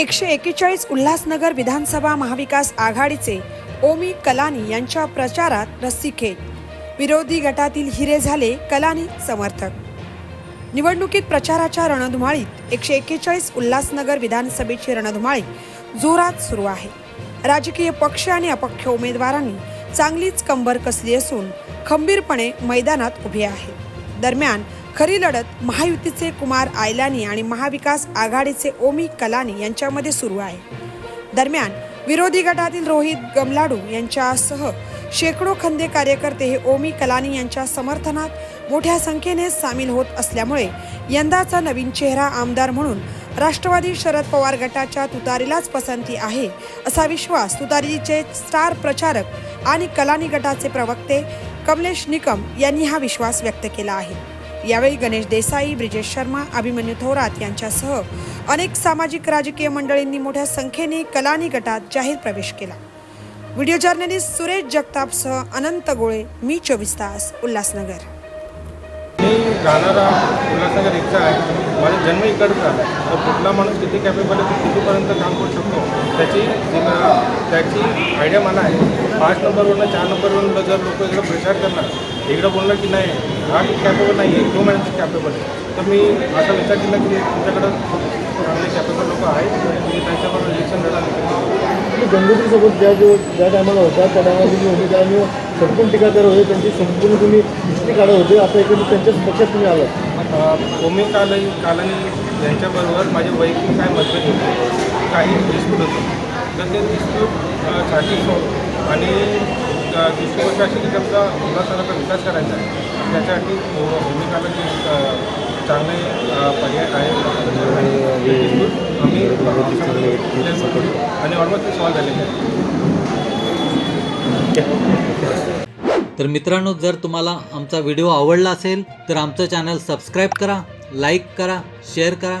एकशे एकेचाळीस उल्हासनगर विधानसभा महाविकास आघाडीचे ओमी कलानी यांच्या प्रचारात रस्सीखेच विरोधी गटातील हिरे झाले कलानी समर्थक. निवडणुकीत प्रचाराच्या रणधुमाळीत एकशे एकेचाळीस उल्हासनगर विधानसभेची रणधुमाळी जोरात सुरू आहे. राजकीय पक्ष आणि अपक्ष उमेदवारांनी चांगलीच कंबर कसली असून खंबीरपणे मैदानात उभे आहे. दरम्यान खरी लढत महायुतीचे कुमार आयलानी आणि महाविकास आघाडीचे ओमी कलानी यांच्यामध्ये सुरू आहे. दरम्यान विरोधी गटातील रोहित गमलाडू यांच्यासह शेकडो खंदे कार्यकर्ते हे ओमी कलानी यांच्या समर्थनात मोठ्या संख्येने सामील होत असल्यामुळे यंदाचा नवीन चेहरा आमदार म्हणून राष्ट्रवादी शरद पवार गटाच्या तुतारीलाच पसंती आहे असा विश्वास तुतारीचे स्टार प्रचारक आणि कलानी गटाचे प्रवक्ते कमलेश निकम यांनी हा विश्वास व्यक्त केला आहे. यावेळी गणेश देसाई ब्रिजेश शर्मा अभिमन्यू थोरात यांच्यासह अनेक सामाजिक राजकीय मंडळींनी मोठ्या संख्येने कलानी गटात जाहीर प्रवेश केला. व्हिडिओ जर्नलिस्ट सुरेश जगतापसह अनंत गोळे मी चोवीस तास उल्हासनगर. मी राहणारा उल्हासनगर इथं आहे. माझा जन्म इकडचा आहे. तर कुठला माणूस किती कॅपेबल आहे कितीपर्यंत काम करू शकतो? त्याची जी- त्याची आयडिया मला आहे. पाच नंबरवरनं चार नंबरवरनं जर लोक इकडं प्रचार करणार इकडं बोललं की नाही हा कॅपेबल नाही आहे तो माणूस कॅपेबल आहे. तर मी असा विचार केला की तुमच्याकडं चांगले कॅपेबल लोक आहेत तुम्ही त्यांच्याबरोबर इलेक्शन लढा गंगोत्रीसोबत ज्या जो ज्या टायमाला होता त्या टायमाला तुम्ही उमेदवारांनी संपूर्ण टीकाकार होते त्यांची संपूर्ण तुम्ही हिस्ट्री काढत होते आता एकंदरीत त्यांच्याच पक्षात तुम्ही आलात. ओमी कालनी कालनी यांच्याबरोबर माझे वैयक्तिक काय मतभेद होते. काही डिस्प्यूट होते. तर ते डिस्प्यूटसाठी सोड आणि दुसरी गोष्ट अशी की त्यांचा उल्हासनगरचा विकास करायचा आहे कालनी एक अ, चांगले पर्याय आहे आम्ही आणि ऑलमोस्ट ते सॉल्व झालेले आहे तर मित्रांनो जर तुम्हाला आमचा व्हिडिओ आवडला असेल तर आमचं चॅनल सबस्क्राईब करा लाईक करा शेअर करा.